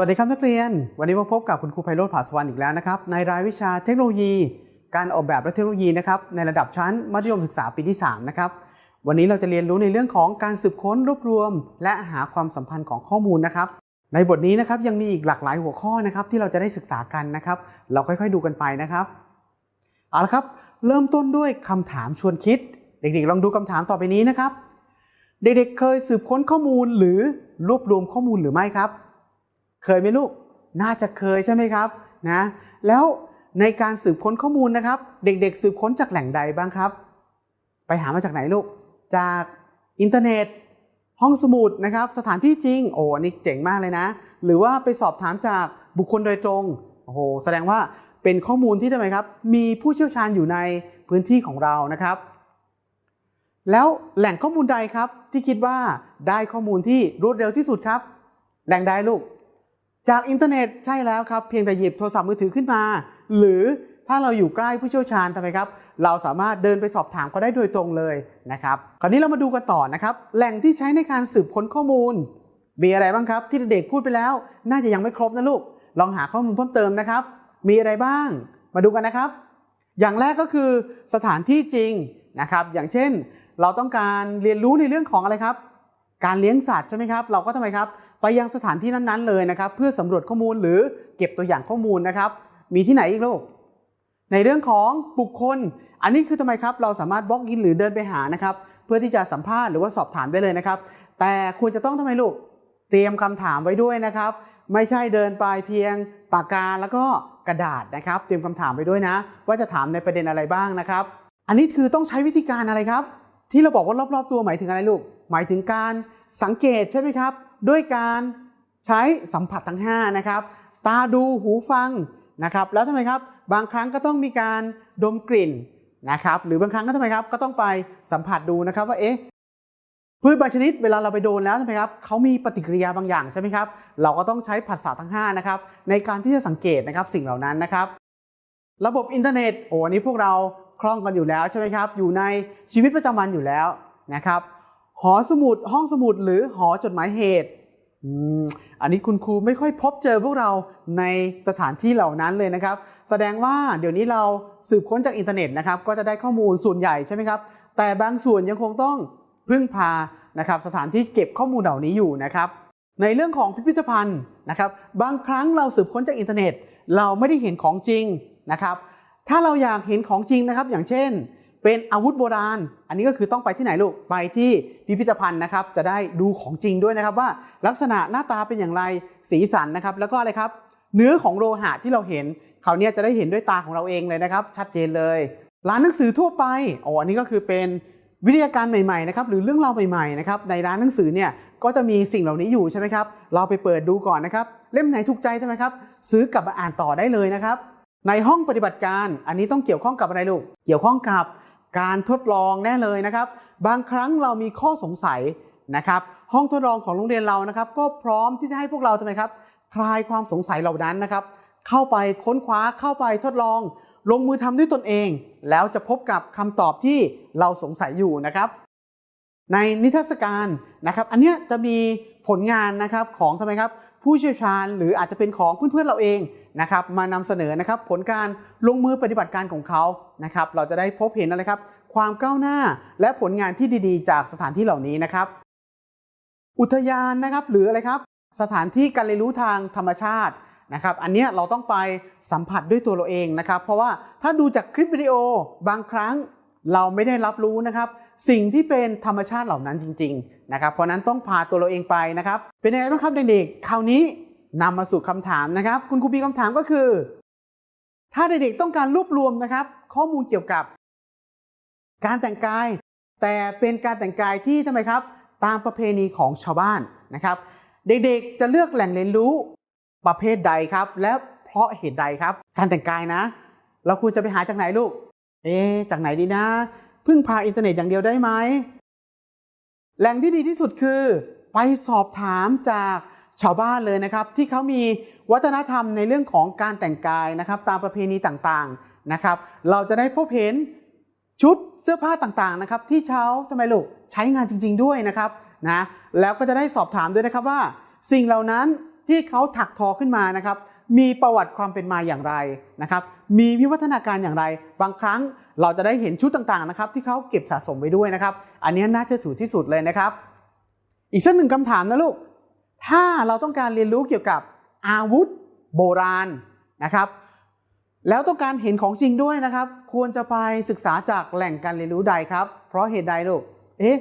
สวัสดีครับนักเรียน วันนี้มาพบกับคุณครูไพโรธผาสวรรค์อีกแล้วนะครับ ในรายวิชาเทคโนโลยี การออกแบบและเทคโนโลยีนะครับในระดับชั้นมัธยมศึกษาปีที่ 3 นะครับ วันนี้เราจะเรียนรู้ในเรื่องของการสืบค้นรวบรวม และหาความสัมพันธ์ของข้อมูลนะครับ ในบทนี้นะครับยังมีอีกหลากหลายหัวข้อนะครับที่เราจะได้ศึกษากันนะครับ เราค่อยๆดูกันไปนะครับเอาละครับ เริ่มต้นด้วยคำถามชวนคิด เด็กๆ ลองดูคำถามต่อไปนี้นะครับ เด็กๆเคยสืบค้นข้อมูลหรือรวบรวมข้อมูลหรือไม่ครับ เคยไหมลูก น่าจะเคยใช่ไหมครับนะแล้วในการสืบค้นข้อมูลนะครับ เด็กๆ สืบค้นจากแหล่งใดบ้างครับ ไปหามาจากไหนลูก จากอินเทอร์เน็ต ห้องสมุดนะครับ สถานที่จริง โอ้อันนี่เจ๋งมากเลยนะ หรือว่าไปสอบถามจากบุคคลโดยตรงโอ้โหแสดงว่าเป็นข้อมูลที่ทำไมครับ มีผู้เชี่ยวชาญอยู่ในพื้นที่ของเรานะครับ แล้วแหล่งข้อมูลใดครับที่คิดว่าได้ข้อมูลที่รวดเร็วที่สุดครับ แหล่งใดลูก จากอินเทอร์เน็ตใช่แล้วครับ เพียงแต่หยิบโทรศัพท์มือถือขึ้นมา หรือถ้าเราอยู่ใกล้ผู้เชี่ยวชาญทำไมครับ เราสามารถเดินไปสอบถามเขาได้โดยตรงเลยนะครับ คราวนี้เรามาดูกันต่อนะครับ แหล่งที่ใช้ในการสืบค้นข้อมูล มีอะไรบ้างครับ ที่เด็กพูดไปแล้ว น่าจะยังไม่ครบนะลูก ลองหาข้อมูลเพิ่มเติมนะครับ มีอะไรบ้าง มาดูกันนะครับ อย่างแรกก็คือสถานที่จริงนะครับ อย่างเช่น เราต้องการเรียนรู้ในเรื่องของอะไรครับ การเลี้ยงสัตว์ใช่ไหมครับ เราก็ทำไมครับ ไปยังสถานที่นั้นๆเลยนะครับ เพื่อสำรวจข้อมูลหรือเก็บตัวอย่างข้อมูลนะครับ มีที่ไหนอีกลูกในเรื่องของบุคคล อันนี้คือทำไมครับ เราสามารถบล็อกอินหรือเดินไปหานะครับ เพื่อที่จะสัมภาษณ์หรือว่าสอบถามได้เลยนะครับ แต่ควรจะต้องทำไมลูก เตรียมคำถามไว้ด้วยนะครับ ไม่ใช่เดินไปเพียงปากกาแล้วก็กระดาษนะครับ เตรียมคำถามไว้ด้วยนะ ว่าจะถามในประเด็นอะไรบ้างนะครับ อันนี้คือต้องใช้วิธีการอะไรครับ ที่เราบอกว่ารอบๆ ตัวหมายถึงอะไรลูก หมายถึงการสังเกตใช่ไหมครับ ด้วยการใช้สัมผัสทั้ง5นะครับตาดูหูฟังนะครับแล้วทำไมครับบางครั้งก็ต้องมีการดมกลิ่นนะครับหรือบางครั้งก็ทำไมครับก็ต้องไปสัมผัสดูนะครับว่าเอ๊ะพืชบางชนิดเวลาเราไปโดนแล้วใช่ไหมครับเขามีปฏิกิริยาบางอย่างใช่ไหมครับเราก็ต้องใช้ผัสสะทั้ง5นะครับในการที่จะสังเกตนะครับสิ่งเหล่านั้นนะครับ ระบบอินเทอร์เน็ตโอ้อันนี้พวกเราคล่องกันอยู่แล้วใช่ไหมครับอยู่ในชีวิตประจำวันอยู่แล้วนะครับ หอสมุดห้องสมุดหรือหอจดหมายเหตุอันนี้คุณครูไม่ค่อยพบเจอพวกเราในสถานที่เหล่านั้นเลยนะครับ แสดงว่าเดี๋ยวนี้เราสืบค้นจากอินเทอร์เน็ตนะครับ ก็จะได้ข้อมูลส่วนใหญ่ใช่ไหมครับ แต่บางส่วนยังคงต้องพึ่งพานะครับสถานที่เก็บข้อมูลเหล่านี้อยู่นะครับ ในเรื่องของพิพิธภัณฑ์นะครับ บางครั้งเราสืบค้นจากอินเทอร์เน็ต เราไม่ได้เห็นของจริงนะครับ ถ้าเราอยากเห็นของจริงนะครับ อย่างเช่น เป็นอาวุธโบราณ อันนี้ก็คือต้องไปที่ไหนลูก ไปที่พิพิธภัณฑ์นะครับ จะได้ดูของจริงด้วยนะครับว่าลักษณะหน้าตาเป็นอย่างไร สีสันนะครับ แล้วก็อะไรครับ เนื้อของโลหะที่เราเห็นคราวนี้จะได้เห็นด้วยตาของเราเองเลยนะครับ ชัดเจนเลย ร้านหนังสือทั่วไปอ๋ออันนี้ก็คือเป็นวิทยาการใหม่ๆนะครับหรือเรื่องราวใหม่ๆนะครับในร้านหนังสือเนี่ยก็จะมีสิ่งเหล่านี้อยู่ใช่ไหมครับ เราไปเปิดดูก่อนนะครับ เล่มไหนถูกใจใช่ไหมครับ ซื้อกลับมาอ่านต่อได้เลยนะครับ ในห้องปฏิบัติการอันนี้ต้องเกี่ยวข้องกับอะไรลูก เกี่ยวข้องกับ การทดลองแน่เลยนะครับ บางครั้งเรามีข้อสงสัยนะครับ ห้องทดลองของโรงเรียนเรานะครับ ก็พร้อมที่จะให้พวกเราทำไมครับคลายความสงสัยเหล่านั้นนะครับ เข้าไปค้นคว้าเข้าไปทดลอง ลงมือทำด้วยตนเอง แล้วจะพบกับคำตอบที่เราสงสัยอยู่นะครับ ในนิทรรศการนะครับ อันเนี้ยจะมีผลงานนะครับของทำไมครับ ผู้เชี่ยวชาญ หรืออาจจะเป็นของเพื่อนๆเราเองนะครับมานำเสนอนะครับผลการลงมือปฏิบัติการของเขานะครับเราจะได้พบเห็นอะไรครับ ความก้าวหน้าและผลงานที่ดีๆ จากสถานที่เหล่านี้นะครับ อุทยานนะครับหรืออะไรครับ สถานที่การเรียนรู้ทางธรรมชาตินะครับอันนี้เราต้องไปสัมผัสด้วยตัวเราเองนะครับ เพราะว่าถ้าดูจากคลิปวิดีโอบางครั้ง เราไม่ได้รับรู้นะครับ สิ่งที่เป็นธรรมชาติเหล่านั้นจริง ๆ นะครับ เพราะนั้นต้องพาตัวเราเองไปนะครับ เป็นยังไงบ้างครับเด็กๆคราวนี้นำมาสู่คำถามนะครับ คุณครูมีคำถามก็คือ ถ้าเด็กๆต้องการรวบรวมนะครับ ข้อมูลเกี่ยวกับ การแต่งกาย แต่เป็นการแต่งกายที่ทำไมครับ ตามประเพณีของชาวบ้านนะครับ เด็กๆจะเลือกแหล่งเรียนรู้ประเภทใดครับ และเพราะเหตุใดครับ การแต่งกายนะ เราควรจะไปหาจากไหนลูก เอ๊จากไหนดีนะ พึ่งพาอินเทอร์เน็ตอย่างเดียวได้ไหม แหล่งที่ดีที่สุดคือ ไปสอบถามจากชาวบ้านเลยนะครับ ที่เขามีวัฒนธรรมในเรื่องของการแต่งกายนะครับ ตามประเพณีต่างๆนะครับ เราจะได้พบเห็นชุดเสื้อผ้าต่างๆนะครับ ที่เขาทำไมลูกใช้งานจริง ๆ ด้วยนะครับนะแล้วก็จะได้สอบถามด้วยนะครับว่า สิ่งเหล่านั้นที่เขาถักทอขึ้นมานะครับ มีประวัติความเป็นมาอย่างไรนะครับ มีวิวัฒนาการอย่างไร บางครั้งเราจะได้เห็นชุดต่างๆนะครับที่เขาเก็บสะสมไว้ด้วยนะครับ อันนี้น่าจะถือที่สุดเลยนะครับ อีกสักหนึ่งคำถามนะลูก ถ้าเราต้องการเรียนรู้เกี่ยวกับอาวุธโบราณนะครับ แล้วต้องการเห็นของจริงด้วยนะครับ ควรจะไปศึกษาจากแหล่งการเรียนรู้ใดครับ เพราะเหตุใดลูก เอ๊ะ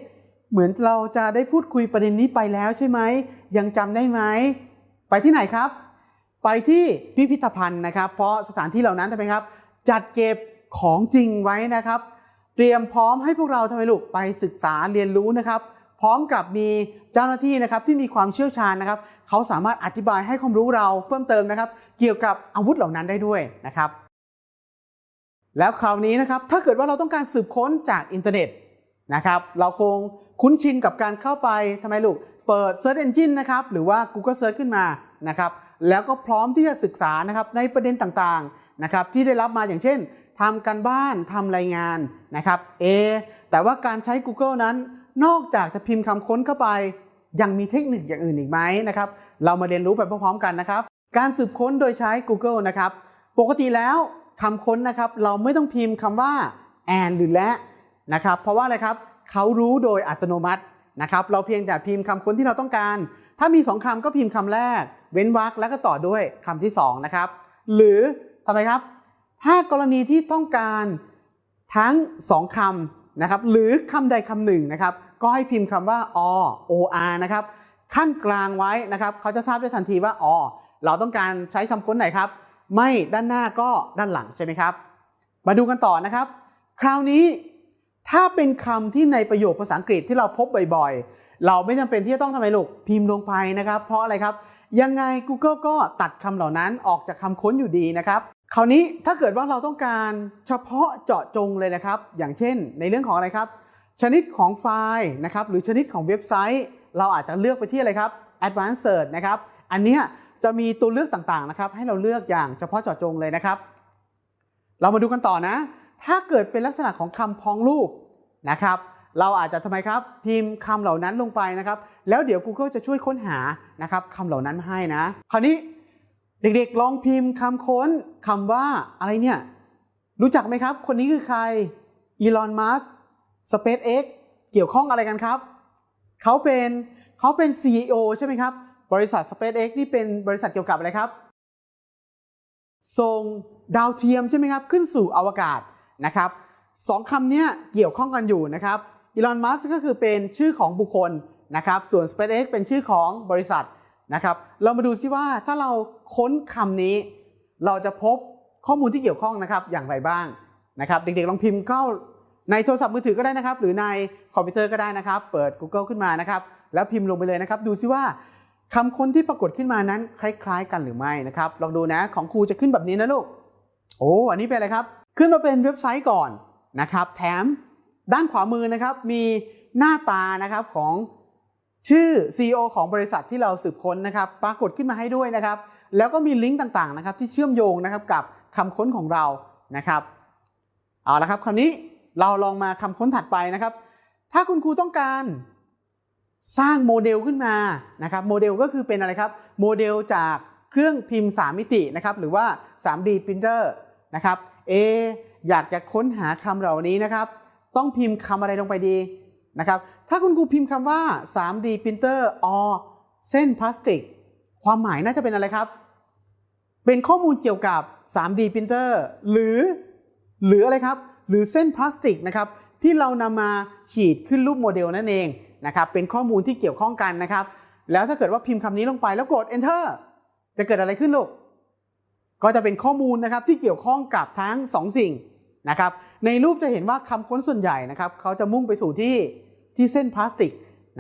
เหมือนเราจะได้พูดคุยประเด็นนี้ไปแล้วใช่ไหม ยังจำได้ไหม ไปที่ไหนครับ ไปที่พิพิธภัณฑ์นะครับ เพราะสถานที่เหล่านั้นทำไมครับ จัดเก็บของจริงไว้นะครับ เตรียมพร้อมให้พวกเราทำไมลูกไปศึกษาเรียนรู้นะครับ พร้อมกับมีเจ้าหน้าที่นะครับที่มีความเชี่ยวชาญนะครับ เขาสามารถอธิบายให้ความรู้เราเพิ่มเติมนะครับ เกี่ยวกับอาวุธเหล่านั้นได้ด้วยนะครับ แล้วคราวนี้นะครับถ้าเกิดว่าเราต้องการสืบค้นจากอินเทอร์เน็ตนะครับเราคงคุ้นชินกับการเข้าไปทำไมลูกเปิด Search Engine นะครับหรือว่า Google Search ขึ้นมานะครับ แล้วก็พร้อมที่จะศึกษานะครับในประเด็นต่างๆนะครับที่ได้รับมาอย่างเช่นทำการบ้านทำรายงานนะครับเอแต่ว่าการใช้ Google นั้น นอกจากจะพิมพ์คำค้นเข้าไป ยังมีเทคนิคอย่างอื่นอีกไหมนะครับเรามาเรียนรู้ไปพร้อมๆกันนะครับ การสืบค้นโดยใช้ Google นะครับปกติแล้วคำค้นนะครับเราไม่ต้องพิมพ์คำว่า and หรือและนะครับเพราะว่าอะไรครับเขารู้โดยอัตโนมัตินะครับเราเพียงแต่พิมพ์คำค้นที่เราต้องการ ถ้ามี 2คำก็พิมพ์คำแรก เว้นวรรคแล้วก็ต่อด้วยคำที่2นะครับหรือทำไมครับถ้ากรณีที่ต้องการทั้ง 2คำนะครับหรือคำใดคำหนึ่งนะครับก็ให้พิมพ์คำว่า or or นะครับขั้นกลางไว้นะครับเขาจะทราบได้ทันทีว่าอ๋อเราต้องการใช้คำค้นไหนครับ ไม่ด้านหน้าก็ด้านหลังใช่ไหมครับ มาดูกันต่อนะครับ คราวนี้ถ้าเป็นคำที่ในประโยคภาษาอังกฤษที่เราพบบ่อยๆ เราไม่จำเป็นที่จะต้องทำไมลูกพิมพ์ลงไปนะครับ เพราะอะไรครับ ยังไง Google ก็ตัดคำเหล่านั้นออกจากคำค้นอยู่ดีนะครับคราวนี้ถ้าเกิดว่าเราต้องการเฉพาะเจาะจงเลยนะครับ อย่างเช่น ในเรื่องของอะไรครับ ชนิดของไฟล์นะครับหรือชนิดของเว็บไซต์ เราอาจจะเลือกไปที่อะไรครับ Advanced Search นะครับอันเนี้ยจะมีตัวเลือกต่างๆนะครับ ให้เราเลือกอย่างเฉพาะเจาะจงเลยนะครับ เรามาดูกันต่อนะ ถ้าเกิดเป็นลักษณะของคำพ้องรูปนะครับ เราอาจจะทำไมครับพิมพ์คำเหล่านั้นลงไปนะครับ แล้วเดี๋ยว Google จะช่วยค้นหานะครับคำเหล่านั้นมาให้นะ คราวนี้เด็กๆลองพิมพ์คำค้นคำว่าอะไรเนี่ย รู้จักไหมครับ คนนี้คือใครอีลอนมัส SpaceX เกี่ยวข้องอะไรกันครับ เขาเป็นเขาเป็น CEO ใช่ไหมครับ บริษัท SpaceX นี่เป็นบริษัทเกี่ยวกับอะไรครับ ส่งดาวเทียมใช่ไหมครับ ขึ้นสู่อวกาศนะครับสองคำเนี้ยเกี่ยวข้องกันอยู่นะครับ อีลอน มัสก็คือเป็นชื่อของบุคคลนะครับ ส่วน SpaceX เป็นชื่อของบริษัทนะครับ เรามาดูซิว่าถ้าเราค้นคำนี้ เราจะพบข้อมูลที่เกี่ยวข้องนะครับอย่างไรบ้างนะครับ เด็กๆลองพิมพ์เข้าในโทรศัพท์มือถือก็ได้นะครับ หรือในคอมพิวเตอร์ก็ได้นะครับ เปิด Google ขึ้นมานะครับ แล้วพิมพ์ลงไปเลยนะครับ ดูซิว่าคำค้นที่ปรากฏขึ้นมานั้นคล้ายๆ กันหรือไม่นะครับ ลองดูนะของครูจะขึ้นแบบนี้นะลูก โอ้ อันนี้เป็นอะไรครับ ขึ้นมาเป็นเว็บไซต์ก่อนนะครับ แถม ด้านขวามือนะครับมีหน้าตานะครับของชื่อ CEO ของบริษัทที่เราสืบค้นนะครับ ปรากฏขึ้นมาให้ด้วยนะครับ แล้วก็มีลิงก์ต่างๆนะครับที่เชื่อมโยงนะครับกับคำค้นของเรานะครับเอาละครับคราวนี้เราลองมาคำค้นถัดไปนะครับ ถ้าคุณครูต้องการสร้างโมเดลขึ้นมานะครับโมเดลก็คือเป็นอะไรครับโมเดลจากเครื่องพิมพ์ 3 มิตินะครับหรือว่า 3D printer นะครับเออยากจะค้นหาคำเหล่านี้นะครับ ต้องพิมพ์คำอะไรลงไปดีนะครับ ถ้าคุณครูพิมพ์คำว่า 3D printer or เส้นพลาสติก ความหมายน่าจะเป็นอะไรครับ เป็นข้อมูลเกี่ยวกับ 3D printer หรือ หรืออะไรครับ หรือเส้นพลาสติกนะครับที่เรานำมาฉีดขึ้นรูปโมเดลนั่นเองนะครับ เป็นข้อมูลที่เกี่ยวข้องกันนะครับ แล้วถ้าเกิดว่าพิมพ์คำนี้ลงไปแล้วกด enter จะเกิดอะไรขึ้นลูก ก็จะเป็นข้อมูลนะครับที่เกี่ยวข้องกับทั้ง 2 สิ่ง นะครับในรูปจะเห็นว่าคำค้นส่วนใหญ่นะครับเขาจะมุ่งไปสู่ที่ที่เส้นพลาสติก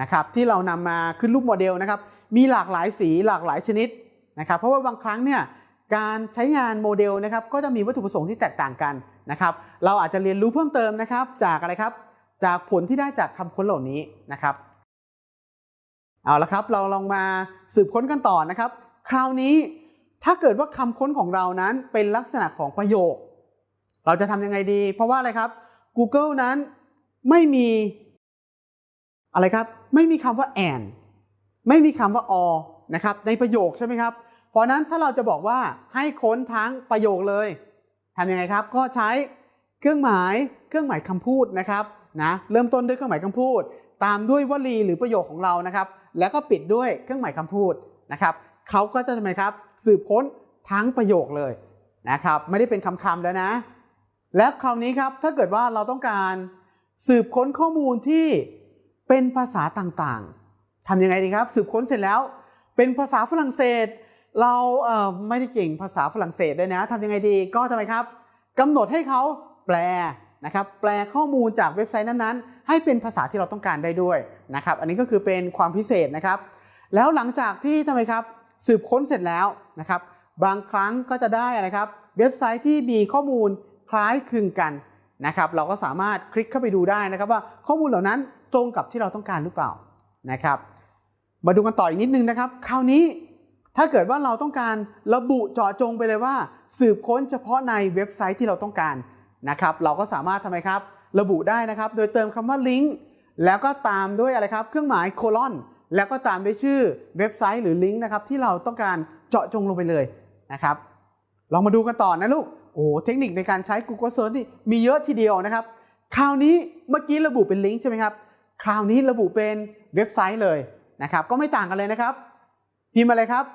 นะครับที่เรานำมาขึ้นรูปโมเดลนะครับมีหลากหลายสีหลากหลายชนิดนะครับเพราะว่าบางครั้งเนี่ยการใช้งานโมเดลนะครับก็จะมีวัตถุประสงค์ที่แตกต่างกันนะครับเราอาจจะเรียนรู้เพิ่มเติมนะครับจากอะไรครับจากผลที่ได้จากคำค้นเหล่านี้นะครับเอาละครับเราลองมาสืบค้นกันต่อนะครับ คราวนี้ถ้าเกิดว่าคำค้นของเรานั้นเป็นลักษณะของประโยค เราจะทำยังไงดี เพราะว่าอะไรครับ Google นั้นไม่มีอะไรครับ ไม่มีคำว่า and ไม่มีคำว่า or นะครับ ในประโยคใช่ไหมครับ เพราะฉะนั้นถ้าเราจะบอกว่าให้ค้นทั้งประโยคเลยทำยังไงครับ ก็ใช้เครื่องหมายเครื่องหมายคำพูดนะครับนะเริ่มต้นด้วยเครื่องหมายคำพูด ตามด้วยวลีหรือประโยคของเรานะครับ แล้วก็ปิดด้วยเครื่องหมายคำพูดนะครับเขาก็จะทำไมครับ สืบค้นทั้งประโยคเลยนะครับ ไม่ได้เป็นคำๆแล้วนะ และคราวนี้ครับถ้าเกิดว่าเราต้องการสืบค้นข้อมูลที่เป็นภาษาต่างๆทำยังไงดีครับ สืบค้นเสร็จแล้ว เป็นภาษาฝรั่งเศส เราเไม่ได้เก่งภาษาฝรั่งเศสด้วยนะทำยังไงดีก็ทำไมครับกำหนดให้เขาแปลนะครับแปลข้อมูลจากเว็บไซต์นั้นๆ ให้เป็นภาษาที่เราต้องการได้ด้วยนะครับ อันนี้ก็คือเป็นความพิเศษนะครับ แล้วหลังจากที่ทำไมครับสืบค้นเสร็จแล้วนะครับ บางครั้งก็จะได้อะไรครับ เว็บไซต์ที่มีข้อมูล คล้ายคลึงกันนะครับเราก็สามารถคลิกเข้าไปดูได้นะครับ ว่าข้อมูลเหล่านั้นตรงกับที่เราต้องการหรือเปล่านะครับ มาดูกันต่ออีกนิดนึงนะครับ คราวนี้ถ้าเกิดว่าเราต้องการระบุเจาะจงไปเลยว่า สืบค้นเฉพาะในเว็บไซต์ที่เราต้องการนะครับ เราก็สามารถทำไมครับ ระบุได้นะครับ โดยเติมคำว่าลิงก์แล้วก็ตามด้วยอะไรครับ เครื่องหมายโคลอน แล้วก็ตามด้วยชื่อเว็บไซต์หรือลิงก์นะครับที่เราต้องการเจาะจงลงไปเลยนะครับ ลองมาดูกันต่อนะลูก อ้เทคนิคในการใช้ Google Search นี่มีเยอะทีเดียวนะครับ คราวนี้เมื่อกี้ระบุเป็นลิงก์ใช่ไหมครับ คราวนี้ระบุเป็นเว็บไซต์เลยนะครับ ก็ไม่ต่างกันเลยนะครับ พิมพ์อะไรครับ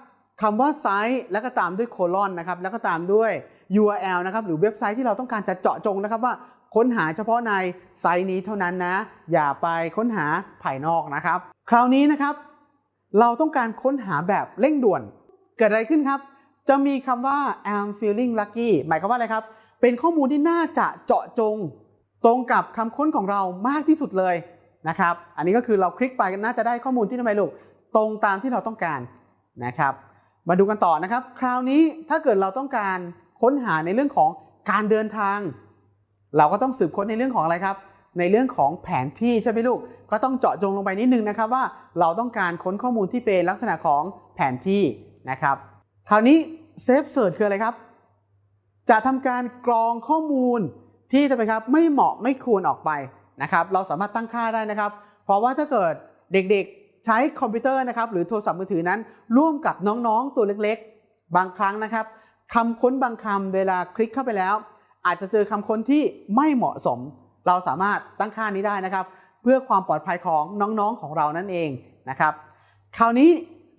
คำว่าไซต์แล้วก็ตามด้วยโคลอนนะครับ แล้วก็ตามด้วย URL นะครับ หรือเว็บไซต์ที่เราต้องการจะเจาะจงนะครับว่าค้นหาเฉพาะในไซต์นี้เท่านั้นนะ อย่าไปค้นหาภายนอกนะครับ คราวนี้นะครับ เราต้องการค้นหาแบบเร่งด่วน เกิดอะไรขึ้นครับ จะมีคำว่า I'm feeling lucky หมายความว่าอะไรครับ เป็นข้อมูลที่น่าจะเจาะจง ตรงกับคำค้นของเรามากที่สุดเลยนะครับ อันนี้ก็คือเราคลิกไปน่าจะได้ข้อมูลที่ทำไมลูก ตรงตามที่เราต้องการนะครับ มาดูกันต่อนะครับ คราวนี้ถ้าเกิดเราต้องการค้นหาในเรื่องของการเดินทาง เราก็ต้องสืบค้นในเรื่องของอะไรครับ ในเรื่องของแผนที่ใช่ไหมลูก ก็ต้องเจาะจงลงไปนิดนึงนะครับว่าเราต้องการค้นข้อมูลที่เป็นลักษณะของแผนที่นะครับ คราวนี้เซฟเสิร์ชคืออะไรครับ จะทำการกรองข้อมูลที่จะไปครับไม่เหมาะไม่ควรออกไปนะครับ เราสามารถตั้งค่าได้นะครับ เพราะว่าถ้าเกิดเด็กๆใช้คอมพิวเตอร์นะครับ หรือโทรศัพท์มือถือนั้น ร่วมกับน้องๆตัวเล็กๆ บางครั้งนะครับคำค้นบางคำเวลาคลิกเข้าไปแล้ว อาจจะเจอคำค้นที่ไม่เหมาะสม เราสามารถตั้งค่านี้ได้นะครับ เพื่อความปลอดภัยของน้องๆของเรานั่นเองนะครับ คราวนี้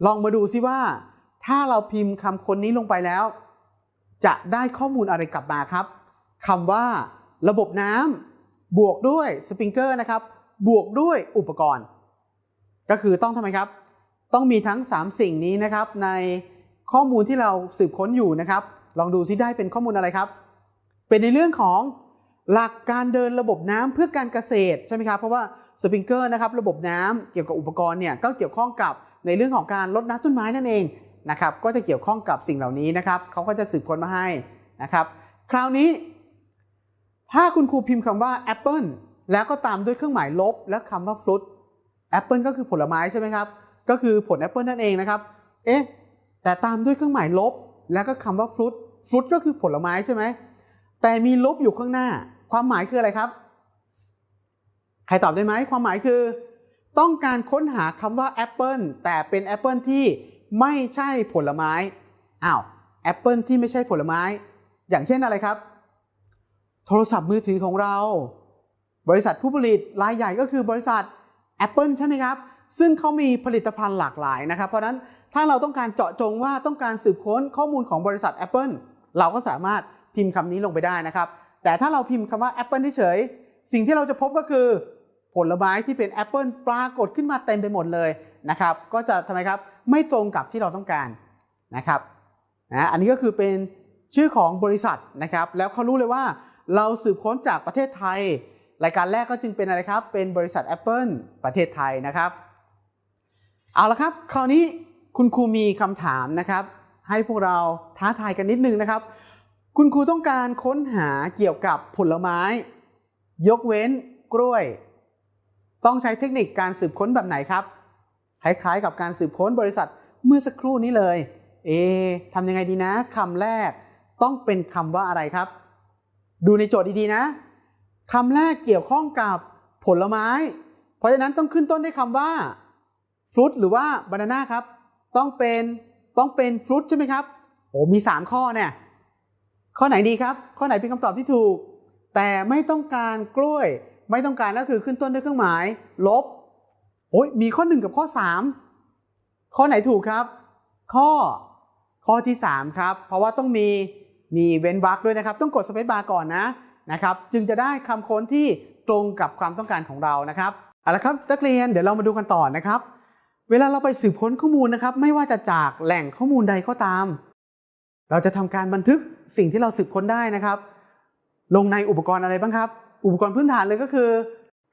ลองมาดูซิว่า ถ้าเราพิมพ์คำค้นนี้ลงไปแล้ว จะได้ข้อมูลอะไรกลับมาครับคำว่าระบบน้ำบวกด้วยสปริงเกอร์นะครับ บวกด้วยอุปกรณ์ ก็คือต้องทำไมครับ ต้องมีทั้ง 3 สิ่งนี้นะครับในข้อมูลที่เราสืบค้นอยู่นะครับ ลองดูซิได้เป็นข้อมูลอะไรครับ เป็นในเรื่องของหลักการเดินระบบน้ำเพื่อการเกษตรใช่ไหมครับ เพราะว่าสปริงเกอร์นะครับระบบน้ำเกี่ยวกับอุปกรณ์เนี่ยก็เกี่ยวข้องกับในเรื่องของการลดน้ำต้นไม้นั่นเอง นะครับก็จะเกี่ยวข้องกับสิ่งเหล่านี้นะครับเขาก็จะสืบค้นมาให้นะครับคราวนี้ ถ้าคุณครูพิมพ์คำว่าแอปเปิลแล้วก็ตามด้วยเครื่องหมายลบ และคำว่าฟรุตแอปเปิลก็คือผลไม้ใช่ไหมครับก็คือผลแอปเปิลนั่นเองนะครับเอ๊ะแต่ตามด้วยเครื่องหมายลบ แล้วก็คำว่าฟรุตฟรุตก็คือผลไม้ใช่ไหมแต่มีลบอยู่ข้างหน้า ความหมายคืออะไรครับ ใครตอบได้ไหมความหมายคือ ต้องการค้นหาคำว่าแอปเปิลแต่เป็นแอปเปิลที่ ไม่ใช่ผลไม้อ้าวแอปเปิลที่ไม่ใช่ผลไม้ อย่างเช่นอะไรครับ โทรศัพท์มือถือของเรา บริษัทผู้ผลิตรายใหญ่ก็คือบริษัท Apple ใช่ไหมครับ ซึ่งเขามีผลิตภัณฑ์หลากหลายนะครับ เพราะนั้นถ้าเราต้องการเจาะจงว่าต้องการสืบค้นข้อมูลของบริษัท Apple เราก็สามารถพิมพ์คำนี้ลงไปได้นะครับ แต่ถ้าเราพิมพ์คำว่า Apple เฉย สิ่งที่เราจะพบก็คือ ผลไม้ที่เป็น Apple ปรากฏขึ้นมาเต็มไปหมดเลยนะครับ ก็จะทำไมครับไม่ตรงกับที่เราต้องการนะครับนะอันนี้ก็คือเป็นชื่อของบริษัทนะครับ แล้วเขารู้เลยว่าเราสืบค้นจากประเทศไทย รายการแรกก็จึงเป็นอะไรครับ เป็นบริษัท Apple ประเทศไทยนะครับ เอาละครับ คราวนี้คุณครูมีคำถามนะครับ ให้พวกเราท้าทายกันนิดนึงนะครับ คุณครูต้องการค้นหาเกี่ยวกับผลไม้ ยกเว้นกล้วย ต้องใช้เทคนิคการสืบค้นแบบไหนครับ คล้ายๆกับการสืบค้นบริษัทเมื่อสักครู่นี้เลย เอทำยังไงดีนะคำแรกต้องเป็นคำว่าอะไรครับ ดูในโจทย์ดีๆนะคำแรกเกี่ยวข้องกับผลไม้ เพราะฉะนั้นต้องขึ้นต้นด้วยคำว่าฟรุตหรือว่าบานาน่าครับ ต้องเป็นต้องเป็นฟรุตใช่ไหมครับ โอ้มี 3 ข้อเนี่ย ข้อไหนดีครับ ข้อไหนเป็นคำตอบที่ถูก แต่ไม่ต้องการกล้วย ไม่ต้องการก็คือขึ้นต้นด้วยเครื่องหมาย ลบโอ้ยมีข้อ 1 กับข้อ 3 ข้อไหนถูกครับ ข้อข้อที่ 3 ครับ เพราะว่าต้องมีมีเว้นวรรคด้วยนะครับ ต้องกดสเปซบาร์ก่อนนะนะครับ จึงจะได้คำค้นที่ตรงกับความต้องการของเรานะครับเอาละครับนักเรียนเดี๋ยวเรามาดูกันต่อนะครับ เวลาเราไปสืบค้นข้อมูลนะครับ ไม่ว่าจะจากแหล่งข้อมูลใดก็ตาม เราจะทำการบันทึกสิ่งที่เราสืบค้นได้นะครับ ลงในอุปกรณ์อะไรบ้างครับ อุปกรณ์พื้นฐานเลยก็คือ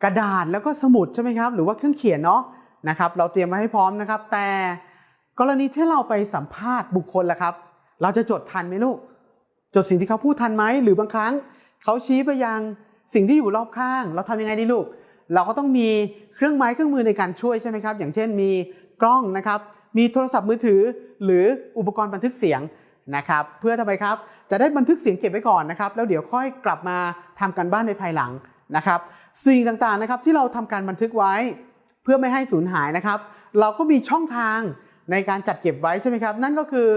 กระดาษแล้วก็สมุดใช่ไหมครับ หรือว่าเครื่องเขียนเนาะนะครับ เราเตรียมไว้ให้พร้อมนะครับ แต่กรณีที่เราไปสัมภาษณ์บุคคลล่ะครับ เราจะจดทันไหมลูก จดสิ่งที่เขาพูดทันไหมหรือบางครั้งเขาชี้ไปยังสิ่งที่อยู่รอบข้าง เราทำยังไงดีลูก เราก็ต้องมีเครื่องไม้เครื่องมือในการช่วยใช่ไหมครับ อย่างเช่นมีกล้องนะครับ มีโทรศัพท์มือถือ หรืออุปกรณ์บันทึกเสียง นะครับเพื่อทำไมครับจะได้บันทึกเสียงเก็บไว้ก่อนนะครับแล้วเดี๋ยวค่อยกลับมาทำการบ้านในภายหลังนะครับสิ่งต่างๆนะครับที่เราทำการบันทึกไว้เพื่อไม่ให้สูญหายนะครับ เราก็มีช่องทางในการจัดเก็บไว้ใช่ไหมครับ นั่นก็คือ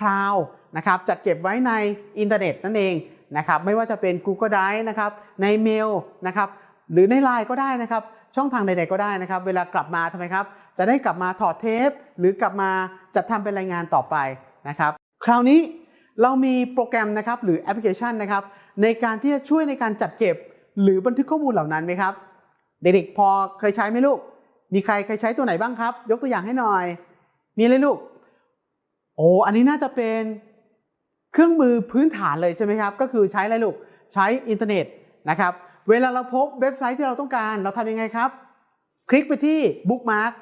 คลาวนะครับจัดเก็บไว้ในอินเทอร์เน็ตนั่นเองนะครับไม่ว่าจะเป็น Google Drive นะครับในเมลนะครับหรือในไลน์ก็ได้นะครับ ช่องทางใดๆก็ได้นะครับ เวลากลับมาทำไมครับ จะได้กลับมาถอดเทป หรือกลับมาจัดทำเป็นรายงานต่อไปนะครับ คราวนี้เรามีโปรแกรมนะครับหรือแอปพลิเคชันนะครับในการที่จะช่วยในการจัดเก็บ หรือบันทึกข้อมูลเหล่านั้นไหมครับ เด็กๆพอเคยใช้ไหมลูก มีใครเคยใช้ตัวไหนบ้างครับ ยกตัวอย่างให้หน่อย มีอะไรลูก โอ้อันนี้น่าจะเป็นเครื่องมือพื้นฐานเลยใช่ไหมครับ ก็คือใช้อะไรลูก ใช้อินเทอร์เน็ตนะครับเวลาเราพบเว็บไซต์ที่เราต้องการเราทำยังไงครับ คลิกไปที่บุ๊กมาร์ก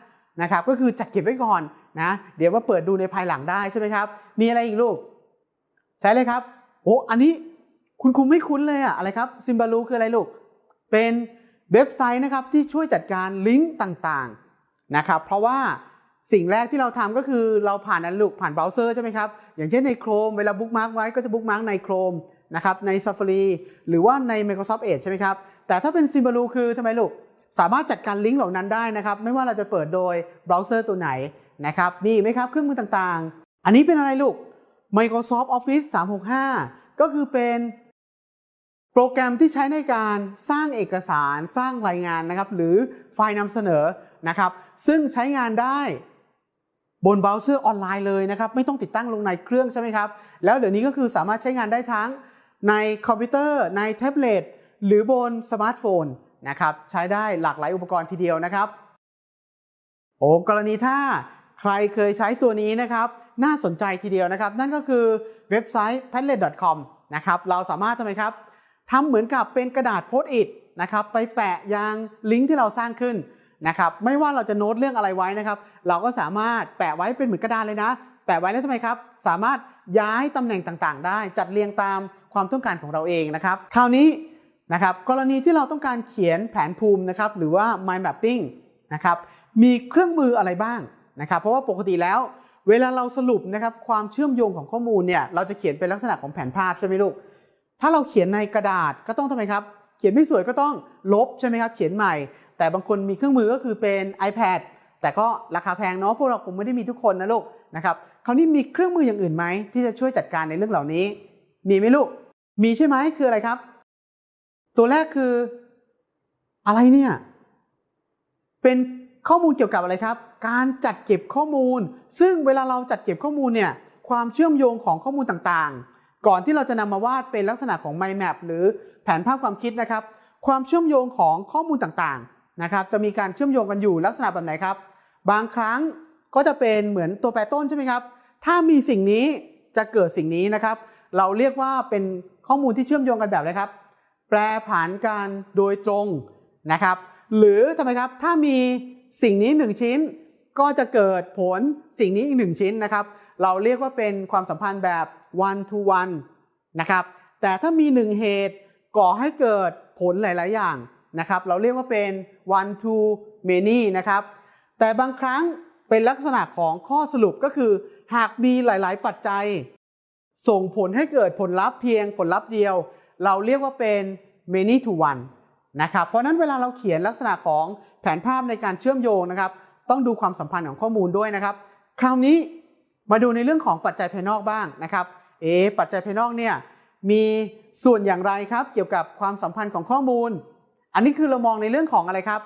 นะครับก็คือจัดเก็บไว้ก่อน นะเดี๋ยวว่าเปิดดูในภายหลังได้ใช่ไหมครับ มีอะไรอีกลูก ใช้เลยครับโอ้อันนี้คุณครูไม่คุ้นเลยอะอะไรครับซิมบาลูคืออะไรลูก เป็นเว็บไซต์นะครับที่ช่วยจัดการลิงก์ต่างๆนะครับเพราะว่าสิ่งแรกที่เราทำก็คือเราผ่านอันลูกผ่านเบราว์เซอร์ใช่ไหมครับ อย่างเช่นใน Chrome เวลาบุ๊กมาร์กไว้ก็จะบุ๊กมาร์กใน Chrome นะครับใน Safari หรือว่าใน Microsoft Edge ใช่ไหมครับ แต่ถ้าเป็น Symbaloo คือทำไมลูก สามารถจัดการลิงก์เหล่านั้นได้นะครับ ไม่ว่าเราจะเปิดโดยเบราว์เซอร์ตัวไหน นะครับมีอีกไหมครับเครื่องมือต่างๆ อันนี้เป็นอะไรลูก Microsoft Office 365 ก็คือเป็นโปรแกรมที่ใช้ในการสร้างเอกสารสร้างรายงานนะครับหรือไฟล์นำเสนอนะครับ ซึ่งใช้งานได้บนเบราว์เซอร์ออนไลน์เลยนะครับ ไม่ต้องติดตั้งลงในเครื่องใช่ไหมครับ แล้วเดี๋ยวนี้ก็คือสามารถใช้งานได้ทั้งในคอมพิวเตอร์ในแท็บเล็ตหรือบนสมาร์ทโฟนนะครับ ใช้ได้หลากหลายอุปกรณ์ทีเดียวนะครับ โอ้กรณีถ้า ใครเคยใช้ตัวนี้นะครับ น่าสนใจทีเดียวนะครับ นั่นก็คือเว็บไซต์ padlet.com นะครับเราสามารถทำไมครับทำเหมือนกับเป็นกระดาษโพสต์อิทนะครับไปแปะยังลิงก์ที่เราสร้างขึ้นนะครับไม่ว่าเราจะโน้ตเรื่องอะไรไว้นะครับ เราก็สามารถแปะไว้เป็นเหมือนกระดานเลยนะ แปะไว้แล้วทำไมครับ สามารถย้ายตำแหน่งต่างๆ ได้จัดเรียงตามความต้องการของเราเองนะครับ คราวนี้นะครับกรณีที่เราต้องการเขียนแผนภูมินะครับหรือว่า mind mapping นะครับมีเครื่องมืออะไรบ้าง นะครับเพราะว่าปกติแล้ว เวลาเราสรุปนะครับความเชื่อมโยงของข้อมูลเนี่ยเราจะเขียนเป็นลักษณะของแผนภาพใช่ไหมลูกถ้าเราเขียนในกระดาษก็ต้องทำไมครับ เขียนไม่สวยก็ต้องลบใช่ไหมครับเขียนใหม่ แต่บางคนมีเครื่องมือก็คือเป็น iPad แต่ก็ราคาแพงเนาะพวกเราคงไม่ได้มีทุกคนนะลูกนะครับคราวนี้มีเครื่องมืออย่างอื่นไหมที่จะช่วยจัดการในเรื่องเหล่านี้ มีไหมลูก มีใช่ไหมคืออะไรครับ ตัวแรกคืออะไรเนี่ย เป็นข้อมูลเกี่ยวกับอะไรครับ การจัดเก็บข้อมูล ซึ่งเวลาเราจัดเก็บข้อมูลเนี่ยความเชื่อมโยงของข้อมูลต่างๆ ก่อนที่เราจะนำมาวาดเป็นลักษณะของ mind map หรือแผนภาพความคิดนะครับ ความเชื่อมโยงของข้อมูลต่างๆนะครับ จะมีการเชื่อมโยงกันอยู่ลักษณะแบบไหนครับ บางครั้งก็จะเป็นเหมือนตัวแปรต้นใช่ไหมครับ ถ้ามีสิ่งนี้จะเกิดสิ่งนี้นะครับ เราเรียกว่าเป็นข้อมูลที่เชื่อมโยงกันแบบอะไรครับ แปลผันกันโดยตรงนะครับ หรือทำไมครับ ถ้ามีสิ่งนี้ 1 ชิ้น ก็จะเกิดผลสิ่งนี้อีก1ชิ้นนะครับ เราเรียกว่าเป็นความสัมพันธ์แบบ one to one นะครับ แต่ถ้ามี1เหตุก่อให้เกิดผลหลาย ๆ อย่างนะครับ เราเรียกว่าเป็น one to many นะครับ แต่บางครั้งเป็นลักษณะของข้อสรุปก็คือ หากมีหลาย ๆ ปัจจัย ส่งผลให้เกิดผลลัพธ์เพียงผลลัพธ์เดียว เราเรียกว่าเป็น many to one นะครับ เพราะนั้นเวลาเราเขียนลักษณะของแผนภาพในการเชื่อมโยงนะครับ ต้องดูความสัมพันธ์ของข้อมูลด้วยนะครับ คราวนี้มาดูในเรื่องของปัจจัยภายนอกบ้างนะครับ เอะปัจจัยภายนอกเนี่ยมีส่วนอย่างไรครับ เกี่ยวกับความสัมพันธ์ของข้อมูล อันนี้คือเรามองในเรื่องของอะไรครับ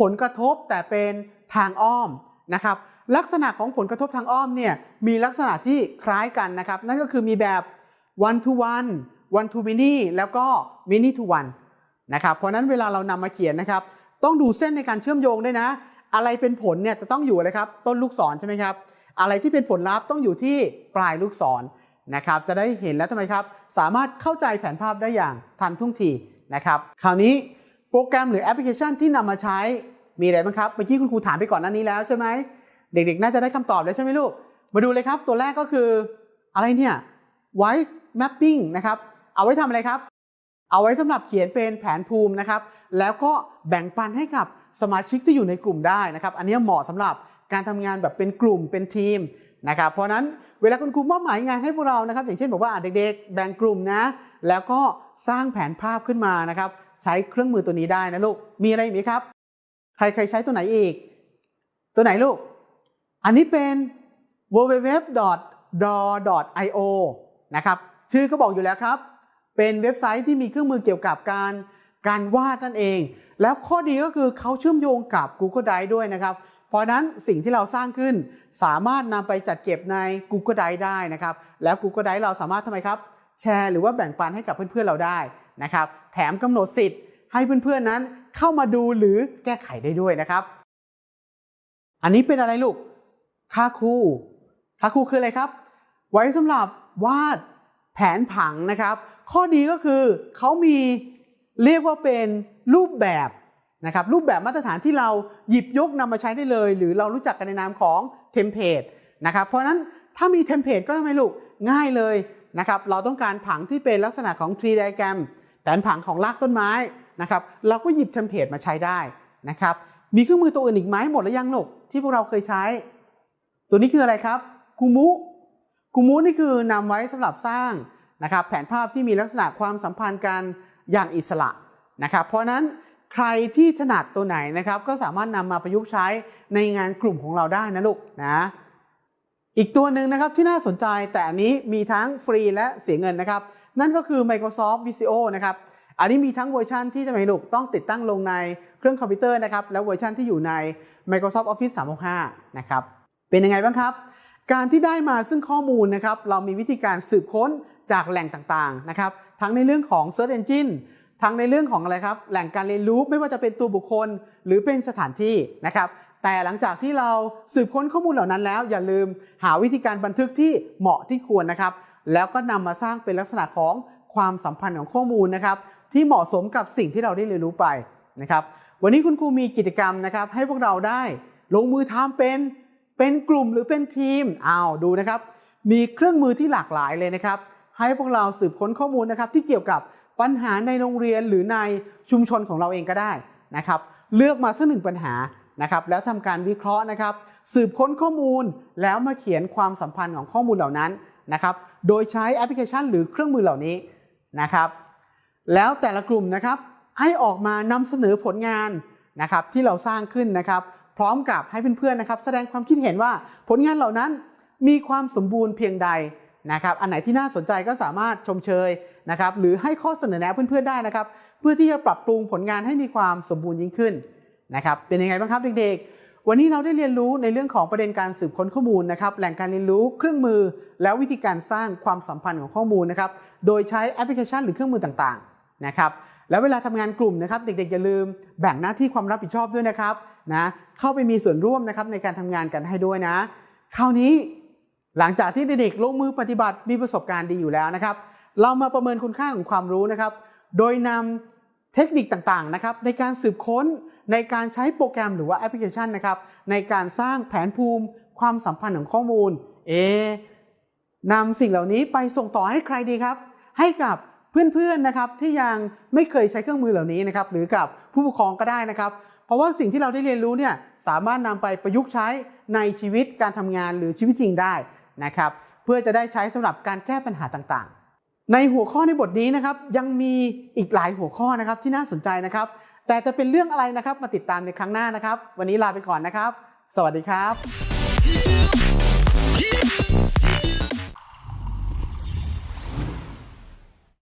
ผลกระทบแต่เป็นทางอ้อมนะครับ ลักษณะของผลกระทบทางอ้อมเนี่ยมีลักษณะที่คล้ายกันนะครับ นั่นก็คือมีแบบ one to one one to many แล้วก็ many to one นะครับ เพราะนั้นเวลาเรานำมาเขียนนะครับ ต้องดูเส้นในการเชื่อมโยงด้วยนะ อะไรเป็นผลเนี่ยจะต้องอยู่อะไรครับต้นลูกศรใช่ไหมครับ อะไรที่เป็นผลลัพธ์ต้องอยู่ที่ปลายลูกศรนะครับ จะได้เห็นแล้วทำไมครับ สามารถเข้าใจแผนภาพได้อย่างทันท่วงทีนะครับ คราวนี้โปรแกรมหรือแอปพลิเคชันที่นำมาใช้มีอะไรบ้างครับ เมื่อกี้คุณครูถามไปก่อนหน้านี้แล้วใช่ไหม เด็กๆ น่าจะได้คำตอบแล้วใช่ไหมลูก มาดูเลยครับ ตัวแรกก็คืออะไรเนี่ย voice mapping นะครับ เอาไว้ทำอะไรครับ เอาไว้สำหรับเขียนเป็นแผนภูมินะครับ แล้วก็แบ่งปันให้กับสมาชิกที่อยู่ในกลุ่มได้นะครับ อันนี้เหมาะสำหรับการทำงานแบบเป็นกลุ่มเป็นทีมนะครับ เพราะนั้นเวลาคุณครูมอบหมายงานให้พวกเรานะครับ อย่างเช่นบอกว่าอะเด็กๆ แบ่งกลุ่มนะ แล้วก็สร้างแผนภาพขึ้นมานะครับ ใช้เครื่องมือตัวนี้ได้นะลูก มีอะไรอีกไหมครับ ใครเคยใช้ตัวไหนอีก ตัวไหนลูก อันนี้เป็น www.draw.io นะครับ ชื่อก็บอกอยู่แล้วครับ เป็นเว็บไซต์ที่มีเครื่องมือเกี่ยวกับการการวาดนั่นเอง แล้วข้อดีก็คือเขาเชื่อมโยงกับ Google Drive ด้วยนะครับ เพราะนั้นสิ่งที่เราสร้างขึ้นสามารถนำไปจัดเก็บใน Google Drive ได้นะครับ แล้ว Google Drive เราสามารถทำไมครับ แชร์หรือว่าแบ่งปันให้กับเพื่อนๆเราได้นะครับ แถมกำหนดสิทธิ์ให้เพื่อนๆนั้นเข้ามาดูหรือแก้ไขได้ด้วยนะครับ อันนี้เป็นอะไรลูก ค่าคู่ ค่าคู่คืออะไรครับ ไว้สำหรับวาดแผนผังนะครับ ข้อดีก็คือเขามีเรียกว่าเป็นรูปแบบนะครับรูปแบบมาตรฐานที่เราหยิบยกนำมาใช้ได้เลย หรือเรารู้จักกันในนามของเทมเพลตนะครับเพราะฉะนั้นถ้ามีเทมเพลตก็ทำไมลูกง่ายเลยนะครับเราต้องการผังที่เป็นลักษณะของ tree diagram แผนผังของรากต้นไม้นะครับเราก็หยิบเทมเพลตมาใช้ได้นะครับมีเครื่องมือตัวอื่นอีกไหมหมดแล้วยังลูกที่พวกเราเคยใช้ ตัวนี้คืออะไรครับกูมุกูมุนี่คือนำไว้สำหรับสร้าง นะครับแผนภาพที่มีลักษณะความสัมพันธ์กันอย่างอิสระนะครับเพราะนั้นใครที่ถนัดตัวไหนนะครับก็สามารถนำมาประยุกต์ใช้ในงานกลุ่มของเราได้นะลูกนะอีกตัวหนึ่งนะครับที่น่าสนใจแต่อันนี้มีทั้งฟรีและเสียเงินนะครับ นั่นก็คือ Microsoft Visio นะครับอันนี้มีทั้งเวอร์ชันที่จะไม่ลูกต้องติดตั้งลงในเครื่องคอมพิวเตอร์นะครับแล้วเวอร์ชันที่อยู่ใน Microsoft Office 365นะครับเป็นยังไงบ้างครับ การที่ได้มาซึ่งข้อมูลนะครับเรามีวิธีการสืบค้นจากแหล่งต่างๆนะครับทั้งในเรื่องของ Search Engine ทั้งในเรื่องของอะไรครับแหล่งการเรียนรู้ไม่ว่าจะเป็นตัวบุคคลหรือเป็นสถานที่นะครับแต่หลังจากที่เราสืบค้นข้อมูลเหล่านั้นแล้ว อย่าลืมหาวิธีการบันทึกที่เหมาะที่ควรนะครับ แล้วก็นำมาสร้างเป็นลักษณะของความสัมพันธ์ของข้อมูลนะครับ ที่เหมาะสมกับสิ่งที่เราได้เรียนรู้ไปนะครับ วันนี้คุณครูมีกิจกรรมนะครับ ให้พวกเราได้ลงมือทำเป็นเป็นกลุ่มหรือเป็นทีมอ้าวดูนะครับ มีเครื่องมือที่หลากหลายเลยนะครับ ให้พวกเราสืบค้นข้อมูลนะครับที่เกี่ยวกับปัญหาในโรงเรียนหรือในชุมชนของเราเองก็ได้นะครับ เลือกมาสักหนึ่งปัญหานะครับแล้วทำการวิเคราะห์นะครับ สืบค้นข้อมูลแล้วมาเขียนความสัมพันธ์ของข้อมูลเหล่านั้นนะครับโดยใช้แอปพลิเคชัน หรือเครื่องมือเหล่านี้นะครับ แล้วแต่ละกลุ่มนะครับให้ออกมานำเสนอผลงานนะครับที่เราสร้างขึ้นนะครับ พร้อมกับให้เพื่อนๆนะครับ แสดงความคิดเห็นว่าผลงานเหล่านั้นมีความสมบูรณ์เพียงใด นะครับอันไหนที่น่าสนใจก็สามารถชมเชยนะครับหรือให้ข้อเสนอแนะเพื่อนๆได้นะครับ เพื่อที่จะปรับปรุงผลงานให้มีความสมบูรณ์ยิ่งขึ้นนะครับเป็นยังไงบ้างครับเด็กๆ วันนี้เราได้เรียนรู้ในเรื่องของประเด็นการสืบค้นข้อมูลนะครับแหล่งการเรียนรู้เครื่องมือ แล้ววิธีการสร้างความสัมพันธ์ของข้อมูลนะครับโดยใช้แอปพลิเคชันหรือเครื่องมือต่างๆนะครับแล้วเวลาทำงานกลุ่มนะครับเด็กๆอย่าลืมแบ่งหน้าที่ความรับผิดชอบด้วยนะครับนะเข้าไปมีส่วนร่วมนะครับในการทำงานกันให้ด้วยนะ คราวนี้ หลังจากที่เด็กๆลงมือปฏิบัติมีประสบการณ์ดีอยู่แล้วนะครับ เรามาประเมินคุณค่าของความรู้นะครับ โดยนำเทคนิคต่างๆนะครับในการสืบค้นในการใช้โปรแกรมหรือว่าแอปพลิเคชันนะครับในการสร้างแผนภูมิ ความสัมพันธ์ของข้อมูลเอนำสิ่งเหล่านี้ไปส่งต่อให้ใครดีครับ ให้กับเพื่อนๆนะครับที่ยังไม่เคยใช้เครื่องมือเหล่านี้นะครับหรือกับผู้ปกครองก็ได้นะครับ เพราะว่าสิ่งที่เราได้เรียนรู้เนี่ยสามารถนำไปประยุกต์ใช้ในชีวิตการทำงานหรือชีวิตจริงได้ นะครับเพื่อจะได้ใช้สำหรับการแก้ปัญหาต่างๆ ในหัวข้อในบทนี้นะครับยังมีอีกหลายหัวข้อนะครับที่น่าสนใจนะครับ แต่จะเป็นเรื่องอะไรนะครับมาติดตามในครั้งหน้านะครับ วันนี้ลาไปก่อนนะครับ สวัสดีครับ